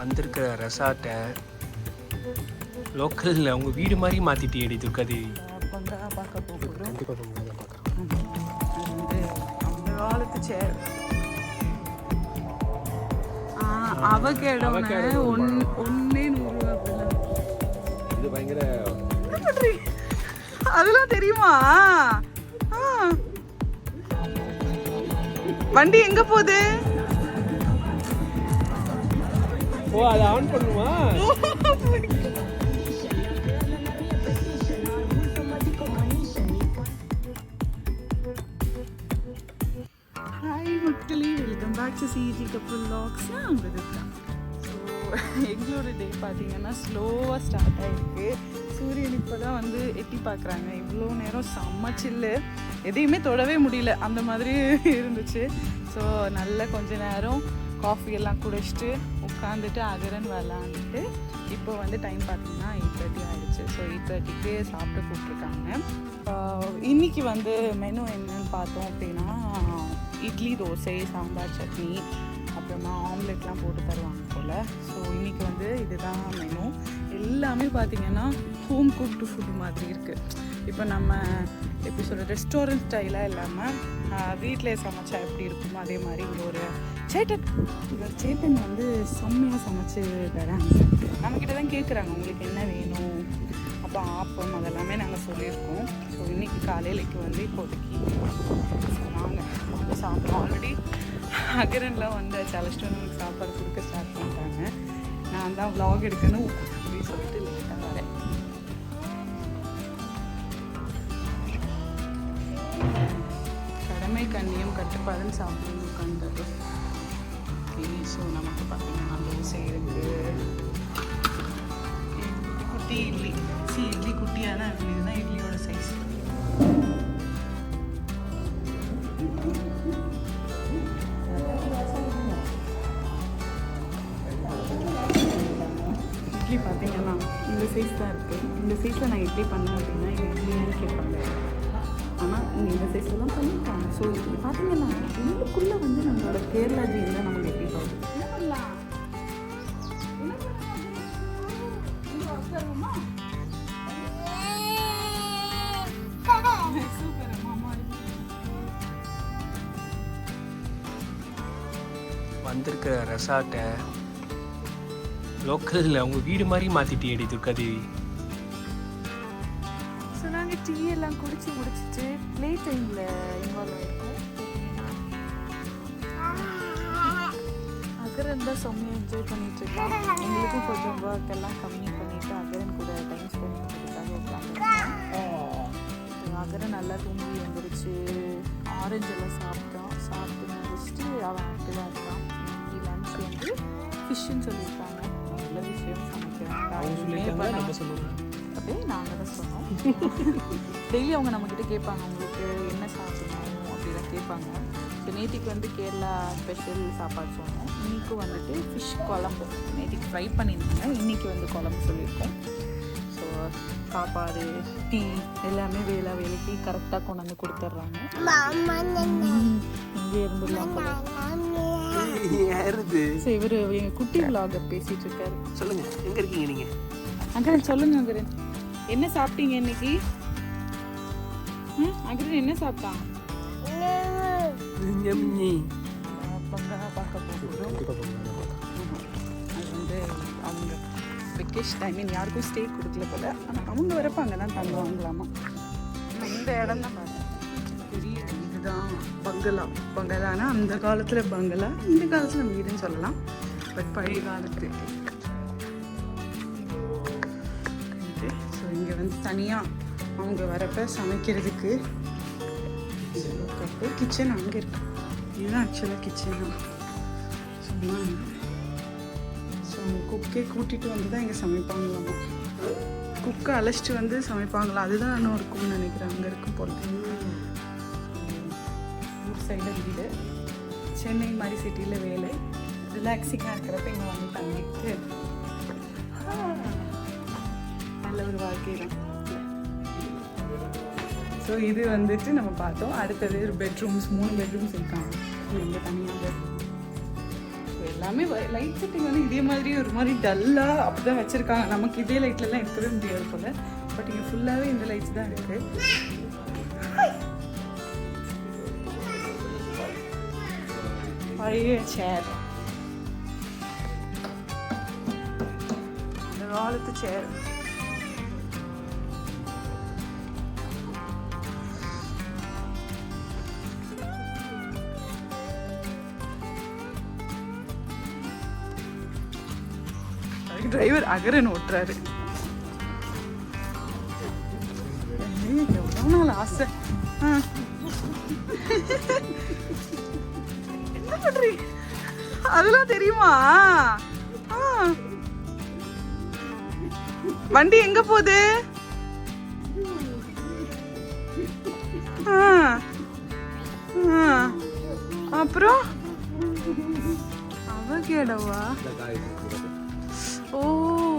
வந்திருக்கிற ரெசார்ட்டை லோக்கலில் உங்கள் வீடு மாதிரி காலத்து சேர் அவகேடோன்னு ஒன் ஒன்னே நூறு இது பயங்கர அதெல்லாம் தெரியுமா. வண்டி எங்க போகுது? ஓ அதை ஆன் பண்ணுமா? ஹாய் மக்களே. வெல்கம் பேக் டு சிஜி கப்பல் லாக்ஸ் நான் ஸோ எங்களோட டே பார்த்தீங்கன்னா ஸ்லோவாக ஸ்டார்ட் ஆகிருக்கு சூரியன் இப்போ தான் வந்து எட்டி பார்க்குறாங்க. இவ்வளோ நேரம் செம்ம சில்லு எதையுமே தொடவே முடியல. அந்த மாதிரி இருந்துச்சு. ஸோ நல்ல கொஞ்ச நேரம் காஃபி எல்லாம் குடிச்சிட்டு உட்காந்துட்டு அகரன் விளாண்டுட்டு இப்போ வந்து டைம் பார்த்தீங்கன்னா எயிட் தேர்ட்டி ஆகிடுச்சு ஸோ எயிட் தேர்ட்டிக்கு சாப்பிட்டு கூப்பிட்ருக்காங்க இன்றைக்கி இன்னைக்கு வந்து மெனு என்னன்னு பார்த்தோம் அப்படின்னா இட்லி தோசை சாம்பார் சட்னி அப்புறமா ஆம்லெட்லாம் போட்டு தருவாங்க போல். ஸோ இன்றைக்கி வந்து இதுதான் மெனு எல்லாமே பார்த்தீங்கன்னா ஹோம் குக்டு ஃபுட் மாதிரி இருக்குது இப்போ நம்ம எப்படி சொல்கிற ரெஸ்டாரண்ட் ஸ்டைலாக இல்லாமல் வீட்டிலே சமைச்சா எப்படி இருக்குமோ அதே மாதிரி இங்கே ஒரு சேட்டன் இவர் சேட்டன் வந்து செம்மையாக சமைச்சு தராங்க. நம்மக்கிட்ட தான் கேட்குறாங்க உங்களுக்கு என்ன வேணும்? அப்போ ஆப்பம் அதெல்லாமே நாங்கள் சொல்லியிருக்கோம். ஸோ இன்னைக்கு காலையிலைக்கு வந்து இப்போதைக்கு நாங்கள் வந்து சாப்பிட்றோம். ஆல்ரெடி அகரன்லாம் வந்து அழைச்சிட்டு வந்து சாப்பாடு கொடுக்க ஸ்டார்ட் பண்ணிட்டாங்க. நான் தான் விலாக் எடுக்கணும். கடமை கண்ணியம் கட்டுப்பாடுன்னு சாப்பிடணும் உட்காந்து ஓகே ஸோ நமக்கு பார்த்தீங்கன்னா தோசை இருக்கு குட்டி இட்லி. சி இட்லி குட்டியாக தான் இருக்கு இதுதான் இட்லியோட சைஸ் இட்லி பார்த்தீங்கன்னா இந்த சைஸ் தான் இருக்குது இந்த சைஸில் நான் இட்லி பண்ணேன் அப்படின்னா இது இட்லின்னு கேட்பாங்க. ஆனால் இந்த சைஸில் தான் பண்ணியிருக்காங்க. ஸோ இது பார்த்தீங்கன்னா உள்ளுக்குள்ளே வந்து நம்மளோட கேரளா ஜீன் தான் நமக்கு எப்படி போகுது வந்திருக்கிற ரெசார்ட்டை லோக்கலில் அவங்க வீடு மாதிரி மாற்றிட்டியடி துர்காதேவி. டீ எல்லாம் குடிச்சு முடிச்சிட்டு ப்ளே டைமில் இன்வால்வ் ஆகிருக்கோம் அகரன் தான் செம்மையாக என்ஜாய் பண்ணிட்டு இருக்கோம் எங்களுக்கும் கொஞ்சம் ஒர்க் எல்லாம் கம்மி பண்ணிட்டு அகரன் கூட டைம் ஸ்பெண்ட் பண்ணுறதுக்காக உட்காந்துருக்கோம் அகரன் நல்லா தூங்கி எழுந்திரிச்சு ஆரஞ்சு எல்லாம் சாப்பிட்டான் சாப்பிட்டு முடிச்சுட்டு அவன் ஆக்டிவாக இருக்கான். இன்னைக்கு லன்ச் வந்து ஃபிஷ்ஷுன்னு சொல்லியிருக்காங்க. நல்ல விஷயம் சமைக்கிறான் அப்படியே நாங்கள் தான் சொன்னோம் டெய்லி அவங்க நம்மக்கிட்ட கேட்பாங்க உங்களுக்கு என்ன சாப்பிடணும் அப்படிலாம் கேட்பாங்க. ஸோ நேத்திக்கு வந்து கேரளா ஸ்பெஷல் சாப்பாடு சொன்னோம். இன்னைக்கும் வந்துட்டு ஃபிஷ் குழம்பு. நேத்திக்கு ஃப்ரை பண்ணியிருந்தாங்க. இன்னைக்கு வந்து குழம்பு சொல்லியிருக்கோம். ஸோ சாப்பாடு டீ எல்லாமே வேலை வேலைக்கு கரெக்டாக கொண்டு வந்து கொடுத்துட்றாங்க. இங்கே இருந்துடலாம் ஸோ இவர் எங்கள் குட்டி விலாகர் பேசிகிட்டு இருக்காரு. சொல்லுங்க. எங்கே இருக்கீங்க நீங்கள் அங்கரன் சொல்லுங்க அங்கரன் என்ன சாப்பிட்டீங்க இன்னைக்கு? ம் அங்கரன் என்ன சாப்பிட்டான்? அது வந்து அவங்க வெக்கேஷன் ஐ மீன் யாருக்கும் ஸ்டே கொடுக்கல போல. ஆனால் அவங்க வரப்போ அங்கே தான் தங்குவாங்களாமா? இந்த இடம் தான் பாருங்க பெரிய இதுதான். பங்களா. பங்களானா அந்த காலத்தில் பங்களா. இந்த காலத்தில் வீடுன்னு சொல்லலாம். பட் பழைய காலத்து. தனியாக அவங்க வரப்ப சமைக்கிறதுக்கு கப்பு கிச்சன் அங்கே இருக்கு. இதுதான் ஆக்சுவலாக கிச்சன் சும்மா ஸோ அவங்க குக்கே கூட்டிகிட்டு வந்து தான் இங்கே சமைப்பாங்களாமா? குக்கை அழைச்சிட்டு வந்து சமைப்பாங்களா? அதுதான் இன்னும் இருக்கும்னு நினைக்கிறேன். அங்கே இருக்கும் போல். ஊர் சைடில் வீடு. சென்னை மாதிரி சிட்டியில் வேலை. ரிலாக்ஸிங்காக இருக்கிறப்ப இங்கே வந்து தங்கிட்டு ஒரு வாழ்க்கை தான் ஸோ இது வந்துட்டு நம்ம பார்த்தோம். அடுத்தது ஒரு பெட்ரூம்ஸ் மூணு பெட்ரூம்ஸ் இருக்காங்க. இங்கே தனியாக எல்லாமே லைட் செட்டிங் வந்து இதே மாதிரி ஒரு மாதிரி டல்லாக அப்படி தான் வச்சுருக்காங்க. நமக்கு இதே லைட்லலாம் இருக்கவே முடியாது போல். பட் இங்கே ஃபுல்லாகவே இந்த லைட்ஸ் தான் இருக்குது பழைய சேர் காலத்து சேர் டிரைவர் அகரன் ஓட்டுறாரு. எவ்வளோ நாள் ஆசை. ஆ. என்ன பண்றீங்க அதெல்லாம் தெரியுமா? வண்டி எங்க போகுது? அப்புறம்? அவ கேடவா ஓ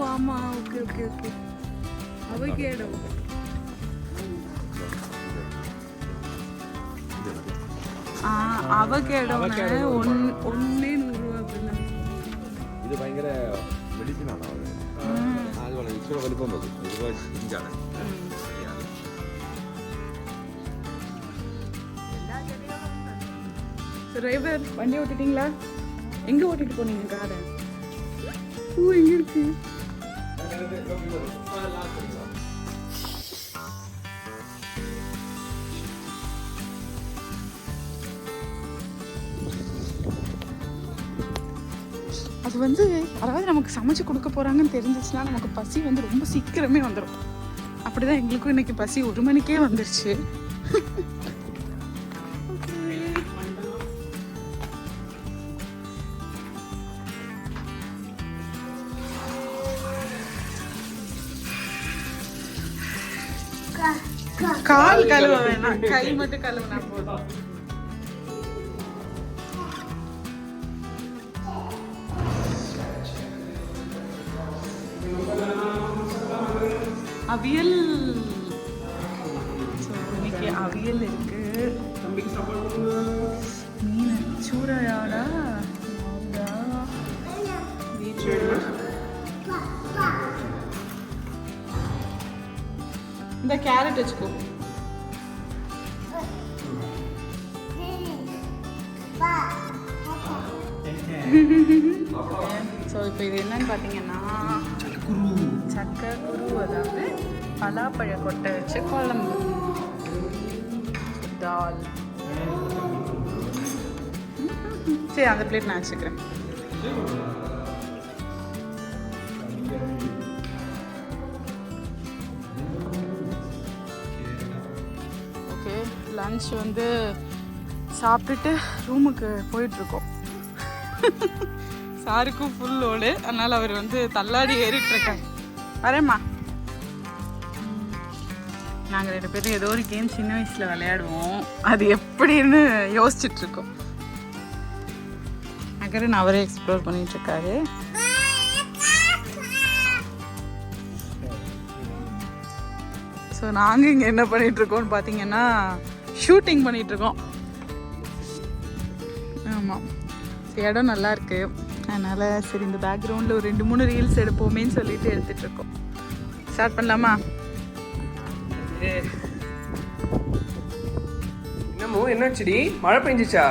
ஆமா ஓகே ஓகே ஓகே அவ கேடவா ആ അവക്കേടോണ് ഒന്നേ നൂറ് രൂപ പിന്നെ ഇത് ഭയങ്കര മെഡിസിൻ ആണോ അത് അതുപോലെ ഇച്ചിരി വലുപ്പം വെക്കും ഇതുപോലെ ഇഞ്ചാണ് டிரைவர் வண்டி ஓட்டிட்டீங்களா எங்க ஓட்டிட்டு போனீங்க காரை ஓ எங்க இருக்கு அது வந்து யாராவது நமக்கு சமைச்சு கொடுக்க போறாங்கன்னு தெரிஞ்சிச்சுன்னா நமக்கு பசி வந்து ரொம்ப சீக்கிரமே வந்துடும் அப்படிதான் எங்களுக்கும் இன்னைக்கு பசி ஒரு மணிக்கே வந்துருச்சு. வேணாம் கை மட்டும் கழுவுனா போதும். அவியல். இன்னைக்கு அவியல் இருக்கு. மீன் சூறையாடா. இந்த கேரட் வச்சுக்கோ. ஸோ இப்போ இது என்னன்னு பார்த்தீங்கன்னா சக்கை குரு அதாவது பலாப்பழ கொட்டை வச்சு குழம்பு. தால் சரி அந்த பிளேட் நான் வச்சுக்கிறேன். ஓகே லன்ச் வந்து சாப்பிட்டுட்டு ரூமுக்கு போயிட்டுருக்கோம். சாருக்கும் ஃபுல் லோடு அதனால் அவர் வந்து தள்ளாடி ஏறிட்டு இருக்காங்க வரேம்மா. நாங்கள் ரெண்டு பேரும் ஏதோ ஒரு கேம் சின்ன வயசில் விளையாடுவோம். அது எப்படின்னு யோசிச்சுட்டு இருக்கோம் அவரே எக்ஸ்ப்ளோர் பண்ணிட்டு இருக்காரு ஸோ நாங்கள் இங்கே என்ன பண்ணிட்டு இருக்கோம்னு பார்த்தீங்கன்னா ஷூட்டிங் பண்ணிட்டு இருக்கோம் ஆமாம் இடம் நல்லா இருக்கு அதனால சரி இந்த பேக்ரவுண்டில் ஒரு ரெண்டு மூணு ரீல்ஸ் எடுப்போமேன்னு சொல்லிட்டு எடுத்துட்டு இருக்கோம் ஸ்டார்ட் பண்ணலாமா என்னமோ என்னாச்சுடி? மழை பெஞ்சிச்சா?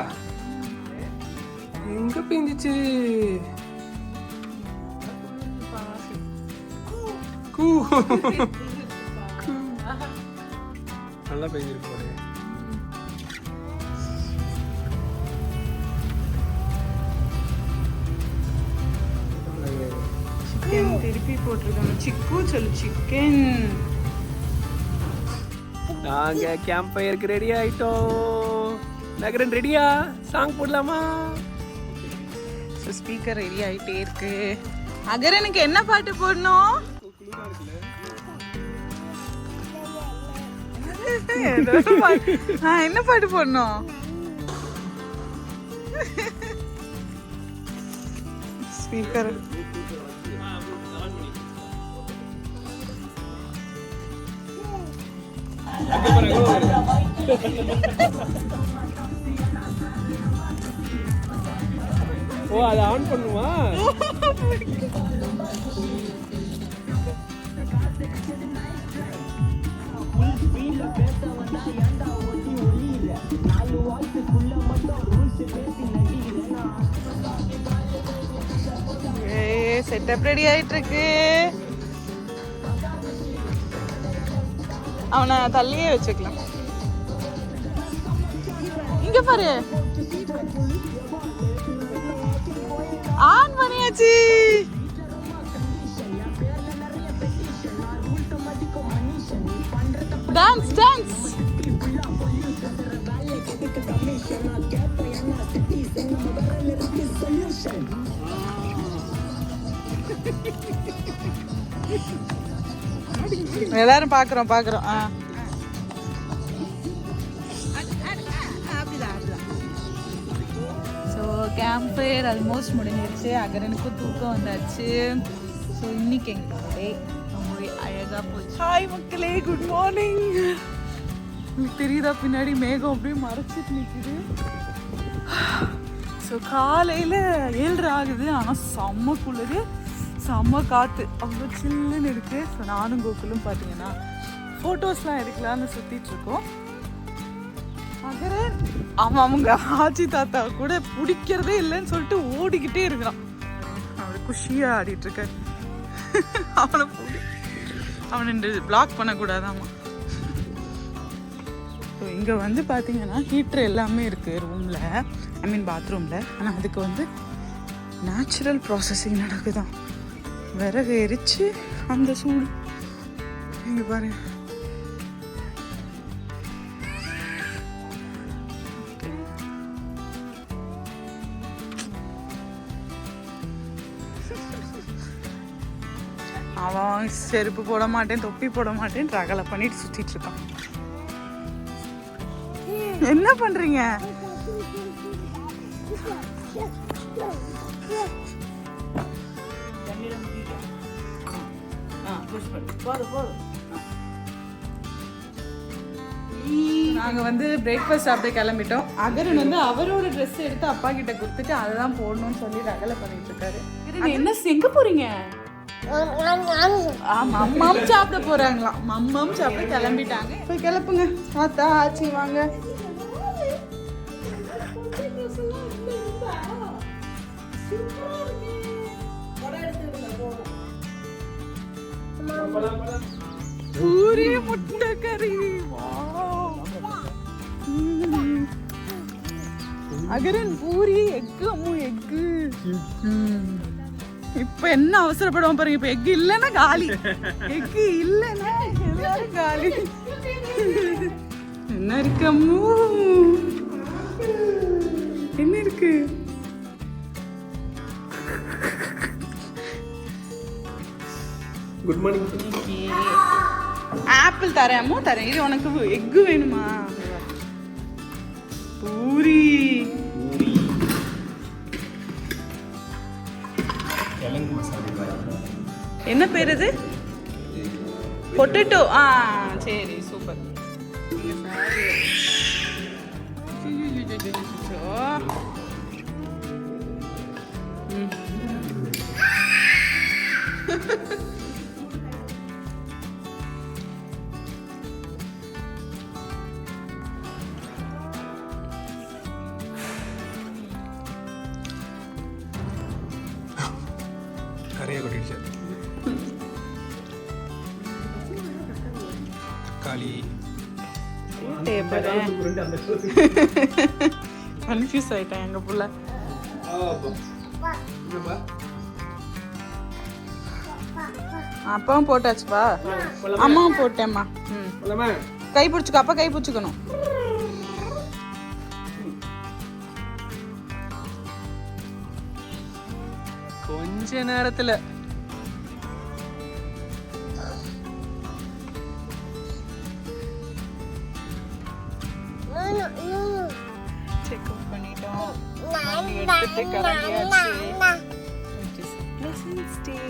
எங்க பெஞ்சிச்சு? கூ. கூ. நல்லா பெஞ்சிருக்கு சிக்கன் திருப்பி போட்டிருக்காங்க. சிக்கு சொல்லு சிக்கன் நாங்க கேம்ப் ஃபயருக்கு ரெடி ஆயிட்டோம். நகரன் ரெடியா சாங் போடலாமா? ஸ்பீக்கர் ரெடி ஆகிட்டே இருக்கு. அகரனுக்கு என்ன பாட்டு போடணும்? என்ன பாட்டு போடணும்? ஸ்பீக்கர் ஓ அதை ஆன் பண்ணுமா? ஏய் செட்டப் ரெடி ஆயிட்டு இருக்கு அவனை தள்ளியே வச்சுக்கலாம். இங்க பாரு. ஆன் பண்ணியாச்சு டான்ஸ் டான்ஸ் எல்லாரும் பாக்குறோம் பாக்குறோம். ஆ. ஸோ கேம்ப் ஃபயர் ஆல்மோஸ்ட் முடிஞ்சிருச்சு. அகரனுக்கும் தூக்கம் வந்தாச்சு. ஸோ இன்னைக்கு எங்களோட டே ரொம்பவே அழகாக போச்சு. ஹாய் மக்களே குட் மார்னிங் உங்களுக்கு தெரியுதா பின்னாடி மேகம் அப்படியே மறைச்சிட்டு நிற்குது ஸோ காலையில் ஏழ்ரை ஆகுது ஆனால் செம்ம குளிர். செம்ம காற்று அவ்வளோ சில்லுன்னு இருக்குது ஸோ நானும் கோகுலும் பார்த்தீங்கன்னா ஃபோட்டோஸ்லாம் எடுக்கலான்னு சுற்றிட்டுருக்கோம் இருக்கோம் அவன் அவங்க ஆச்சி தாத்தா கூட பிடிக்கிறதே இல்லைன்னு சொல்லிட்டு ஓடிக்கிட்டே இருக்கிறான். அவன் குஷியாக ஆடிட்டுருக்க அவனை பிடி அவனை பிளாக் பண்ணக்கூடாதாமா ஸோ இங்கே வந்து பார்த்தீங்கன்னா ஹீட்ரு எல்லாமே இருக்குது ரூமில் ஐ மீன் பாத்ரூமில் ஆனால் அதுக்கு வந்து நேச்சுரல் ப்ராசஸிங் நடக்குதான். விறகு எரிச்சு அந்த சூடு. இங்கே பாருங்க அவன் செருப்பு போட மாட்டேன் தொப்பி போட மாட்டேன் ரகலை பண்ணிட்டு சுத்திட்டு இருக்கான். என்ன பண்றீங்க? நாங்க வந்து பிரேக்ஃபாஸ்ட் சாப்பிட்டு கிளம்பிட்டோம். அகரன் வந்து அவரோட ட்ரெஸ் எடுத்து அப்பா கிட்ட கொடுத்துட்டு அதை தான் போடணும்னு சொல்லி ரகலை பண்ணிட்டு இருக்காரு. என்ன எங்க போறீங்க? மம்மம் சாப்பிட போறாங்களாம். மம்மம் சாப்பிட கிளம்பிட்டாங்க. போய் கிளப்புங்க. ஆத்தா ஆச்சி வாங்க. பூரி முட்டை கறி அகரன் பூரி எக்கு அம்மு எக்கு. இப்ப என்ன அவசரப்படுவோம் பாருங்க இப்ப எக் இல்லைன்னா காலி. எக் இல்லைன்னா எல்லாரும் காலி. என்ன இருக்கு அம்மு? என்ன இருக்கு? குட் மார்னிங் ஆப்பிள் தரேன் அம்மு தரேன். இது உனக்கு எக் வேணுமா? பூரி. என்ன பேர் இது பொட்டேட்டோ ஆ சரி சூப்பர் கரையை கன்ஃபியூஸ் ஆயிட்டேன் எங்க புள்ள. அப்பாவும் போட்டாச்சுப்பா. அம்மாவும் போட்டேம்மா. ம். கை பிடிச்சிக்கோ அப்பா கை பிடிச்சிக்கணும். கொஞ்ச நேரத்துல. எடுத்துட்டு கிளம்பியாச்சு Which is a pleasant stay.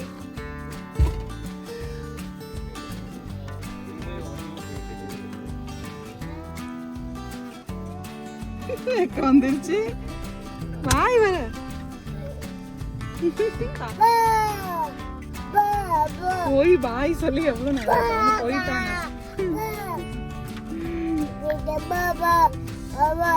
எக்க வந்துருச்சு வாய் வர போய் பாய் சொல்லி எவ்வளவு நல்லா போயிட்டாங்க Baba, Baba,